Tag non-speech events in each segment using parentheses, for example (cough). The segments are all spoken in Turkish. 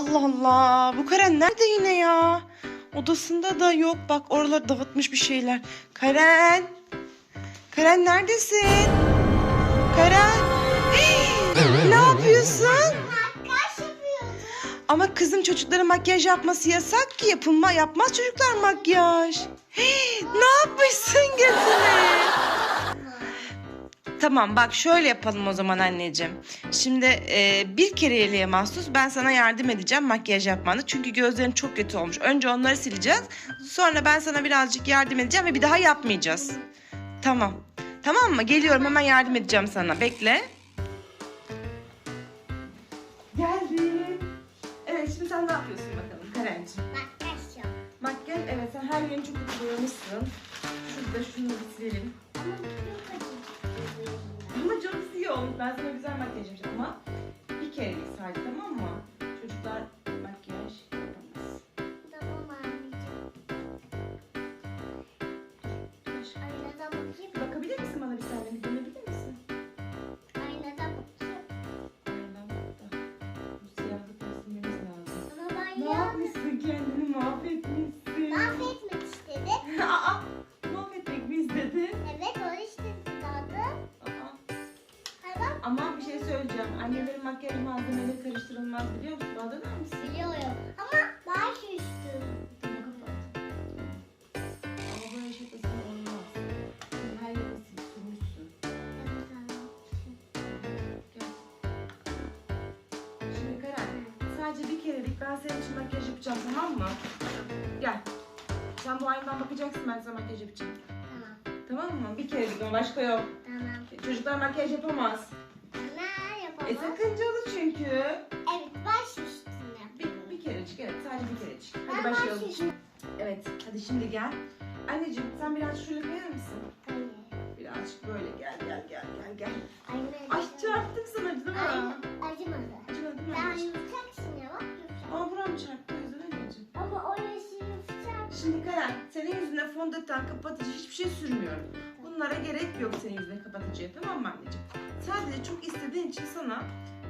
Allah Allah. Bu Karen nerede yine ya? Odasında da yok. Bak oraları dağıtmış bir şeyler. Karen. Karen neredesin? Karen. Ne yapıyorsun? Ama kızım çocukların makyaj yapması yasak ki yapılma yapmaz çocuklar makyaj. Ne yapmışsın gözüne? Tamam bak şöyle yapalım o zaman anneciğim. Şimdi e, bir kereliğe mahsus ben sana yardım edeceğim makyaj yapmanda. Çünkü gözlerin çok kötü olmuş. Önce onları sileceğiz. Sonra ben sana birazcık yardım edeceğim ve bir daha yapmayacağız. Tamam. Tamam mı? Geliyorum hemen yardım edeceğim sana. Bekle. Geldim. Evet şimdi sen ne yapıyorsun bakalım Karenciğim? Makyaj yap. Makyaj evet sen her yerini çok kötü boyamışsın. Şurada şunu bir silelim. Ama olmuş. Ben sana güzel makyaj yapacağım ama bir kere sadece tamam mı? Ama bir şey söyleyeceğim. Annelerin makyaj malzemeleri karıştırılmaz biliyor musun? Bana döner misin? biliyorum. Ama daha şiştim. Ama böyle şey yapasın olmaz. Şimdi her yere sil, sürmüşsün. Şimdi Karen, sadece bir kerelik ben senin için makyaj yapacağım tamam mı? Gel. Sen bu aynadan bakacaksın ben sana makyaj yapacağım. Tamam. Tamam mı? Bir kerelik ama başka yok. Tamam. Çocuklar makyaj yapamaz. E sakıncalı çünkü. Evet baş üstüne. Bir, bir kerecik evet sadece bir kerecik. Hadi Ben başlayalım. başlayayım. Evet hadi şimdi gel. Anneciğim sen biraz şöyle kayar mısın? Hayır. Birazcık böyle gel gel gel gel gel. Anne. Ay çarptık sana acıdı mı? Anne, Acımadı. Acımadı değil mi? Daha anneciğim? yumuşaksın ya bak yumuşak. Aa buram çarptı o yüzden anneciğim. Ama orası yumuşak. Şimdi Karen senin yüzüne fondöten kapatıcı hiçbir şey sürmüyorum. Bunlara gerek yok senin yüzüne kapatıcıya tamam mı anneciğim? Sadece çok istediğin için sana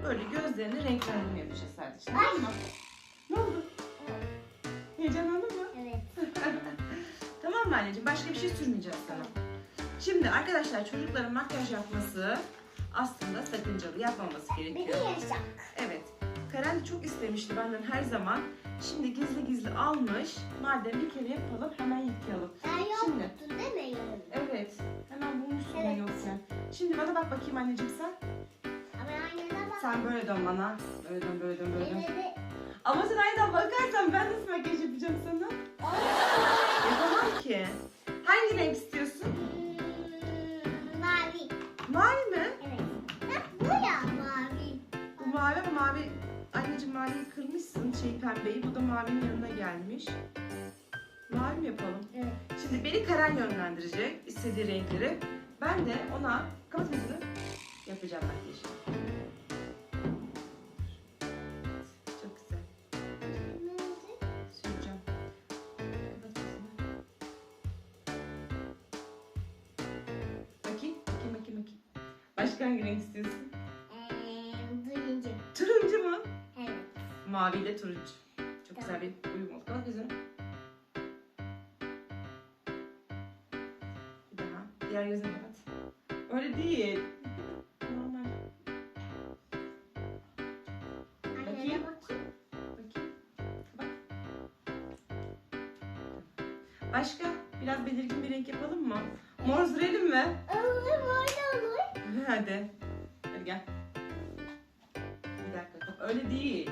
böyle gözlerini renklendirme yapacağız sadece tamam mı? Ne oldu? Heyecanlandın mı? Evet. (laughs) tamam mı anneciğim? Başka bir şey sürmeyeceğiz sana. Şimdi arkadaşlar çocukların makyaj yapması aslında sakıncalı yapmaması Beni gerekiyor. yaşak. Evet. Karen çok istemişti benden her zaman. Şimdi gizli gizli almış. Madem bir kere yapalım hemen yıkayalım. Sen Şimdi. yoktun değil mi? Evet. Hemen bulmuşsun Evet. yokken. Şimdi bana bak bakayım anneciğim sen. Ama aynada bak. Sen böyle dön bana. Böyle dön böyle dön böyle dön. Ama sen aynen bakarsan ben nasıl makyaj yapacağım sana? Yapamam ki. Hangi renk mavinin yanına gelmiş. Mavi mi yapalım? Evet. Şimdi beni Karen yönlendirecek istediği renkleri. Ben de ona kapat yapacağım makyajı. Çok güzel. Süreceğim. Kapat yüzünü. Bakayım, bakayım, bakayım, bakayım. Başka hangi renk istiyorsun? Eee, duyunca. Turuncu mu? Evet. Mavi ile turuncu. Çok güzel bir uyum oldu. Kapat yüzünü. Bir daha. Diğer gözünü kapat. Öyle değil. Normal. Bakayım. bakayım. Bakayım. Bak. Başka? Biraz belirgin bir renk yapalım mı? Mor sürelim mi? Olur böyle olur. Hadi. Hadi gel. Bir dakika. Öyle değil.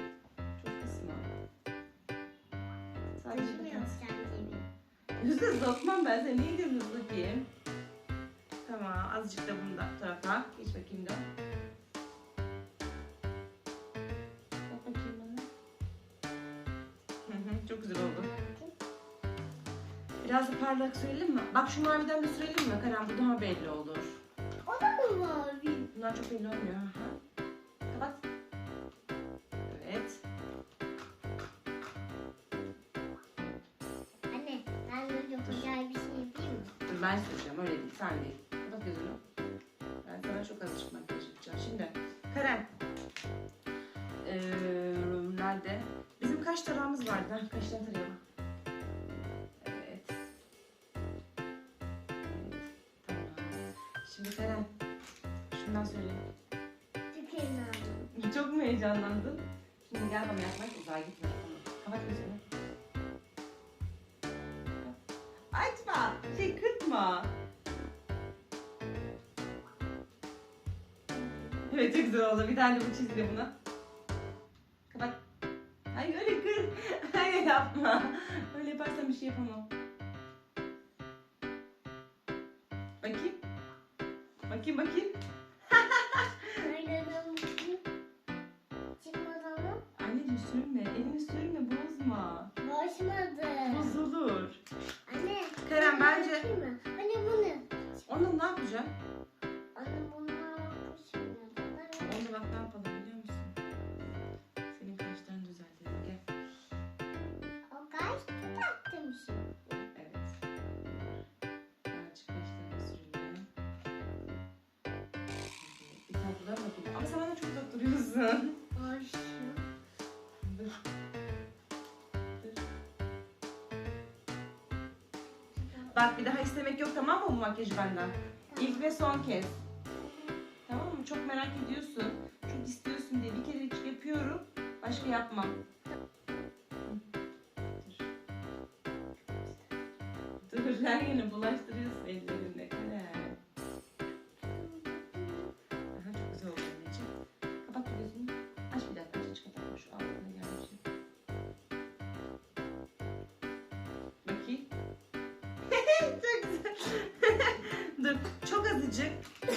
Sence Yüzde sokmam ben seni. Niye gidiyorsun bakayım? Tamam. Azıcık da bunu da bu tarafa. Geç bakayım da. Bak bakayım bana. Hı hı, çok güzel oldu. Biraz da parlak sürelim mi? Bak şu maviden de sürelim mi Karen? Bu daha belli olur. O da mı mavi? Bunlar çok belli olmuyor. Aha. Dur ben süreceğim öyle değil. Sen değil. Kapat gözünü. Ben sana çok azıcık makyaj yapacağım. Şimdi Karen. Ee, nerede? kaş tarağımız vardı. Ha, kaştan tarayalım. Evet. Evet. Tamam. Şimdi Karen. Şundan söyle. Tükürüm Çok mu heyecanlandın? Şimdi gel bana yakmak uzağa gitme. Kapat gözünü. Kırpma. Evet çok güzel oldu. Bir tane de bu çizdi buna. Kapat. Hayır öyle kır. Hayır (laughs) yapma. Öyle yaparsan bir şey yapamam. Bakayım. Bakayım bakayım. Anneciğim sürme. Elini sürme bozma. Boşmadı. Bozulur. Anne. Kerem, bence- yapayım mı? Onu ne yapacağım? Anne bunu yapmışım. Onu bak ne yapalım biliyor musun? Senin kaşlarını düzeltelim. Gel. O kaç tutattım şimdi. Evet. Birazcık kaşlarını sürelim. Bir tablolara bakayım. Ama sen bana çok duruyorsun. Bak bir daha istemek yok tamam mı bu makyajı benden? İlk ve son kez. Tamam mı? Çok merak ediyorsun. Çok istiyorsun diye bir kere yapıyorum. Başka yapmam. Dur. Dur her yine bulaştırıyorsun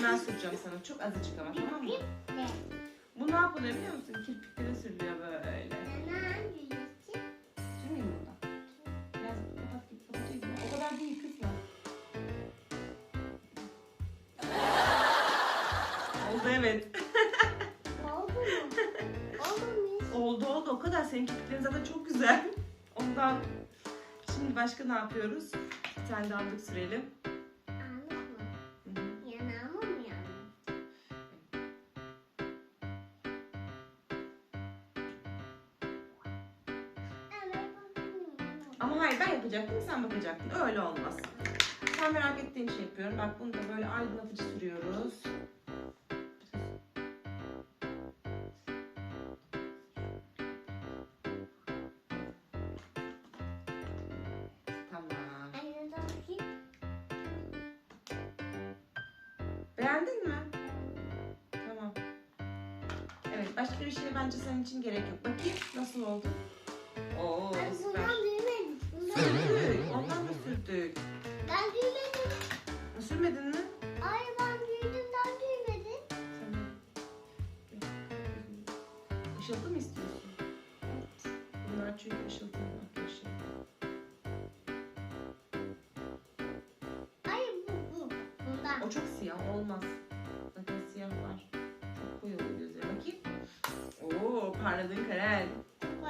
Ben süreceğim sana. Çok azıcık ama tamam mı? Bu ne yapılıyor biliyor musun? Kirpiklere sürülüyor böyle. Sürmeyeyim mi buradan? Biraz kapat git kapatayım ya. O kadar değil kızma. Oldu evet. Oldu mu? Olmamış. Oldu oldu o kadar. Senin kirpiklerin zaten çok güzel. Ondan. Şimdi başka ne yapıyoruz? Bir tane daha aldık sürelim. Ama hayır ben yapacaktım sen bakacaktın. Öyle olmaz. Sen merak ettiğin şey yapıyorum. Bak bunu da böyle aydınlatıcı sürüyoruz. Tamam. Beğendin mi? Tamam. Evet başka bir şey bence senin için gerek yok. Bakayım nasıl oldu? Oo süper. Sürdük. Ondan da sürdük. Ben büyümedim. Sürmedin mi? Ay ben büyüdüm ben. Tamam. Işıltı mı istiyorsun? Bunlar çünkü ışıltı makyaj şey. Ay bu bu. Bundan. O çok siyah olmaz. Zaten siyah var. Çok koyu oluyor gözleri. Bakayım. Oo parladın Karen. Çok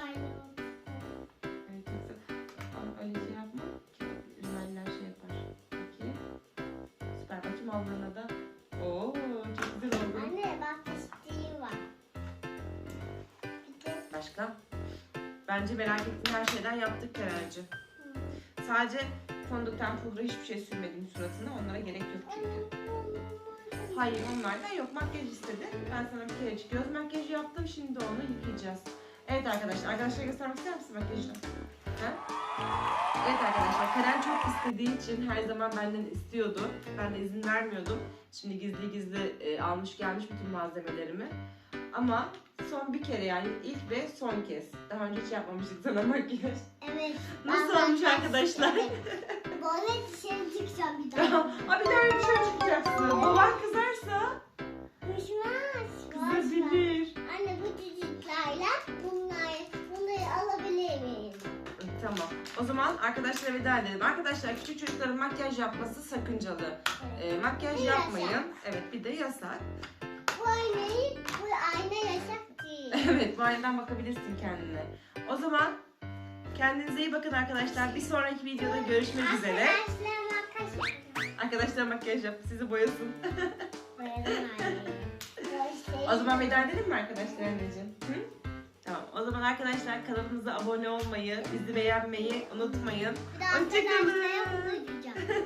Aldığına da. Oo çok güzel oldu. Anne bak isteği var. Bir de Başka? Bence merak ettiğin her şeyden yaptık Karen'cim. Sadece fondöten pudra hiçbir şey sürmedim suratına. Onlara gerek yok çünkü. Hayır onlardan yok. Makyaj istedi. Ben sana bir kerecik göz makyajı yaptım. Şimdi onu yıkayacağız. Evet arkadaşlar. Arkadaşlara göstermek ister misin makyajını? Ha? Evet arkadaşlar. Karen çok istediği için her zaman benden istiyordu. Ben de izin vermiyordum. Şimdi gizli gizli e, almış gelmiş bütün malzemelerimi. Ama son bir kere yani ilk ve son kez. Daha önce hiç yapmamıştık sana makyaj. Evet. Nasıl ben olmuş zaten- arkadaşlar? Böyle dışarı çıkacağım bir daha. Abi de öyle dışarı çıkacaksın. Baban kızarsa kuşmaz. kızabilir. O zaman arkadaşlara veda edelim. Arkadaşlar küçük çocukların makyaj yapması sakıncalı. Ee, makyaj Bir yapmayın. yasak. Evet bir de yasak. Bu aynayı, bu ayna yasak değil. (laughs) Evet bu aynadan bakabilirsin kendine. O zaman kendinize iyi bakın arkadaşlar. Bir sonraki videoda görüşmek üzere. Arkadaşlar makas yapacağım. Arkadaşlar makyaj yap. Sizi boyasın. (laughs) O zaman veda edelim mi arkadaşlar anneciğim? Hı? Tamam. O zaman arkadaşlar kanalımıza abone olmayı, bizi beğenmeyi unutmayın. Bir de Hoşçakalın. arkadaşlara bunu diyeceğim.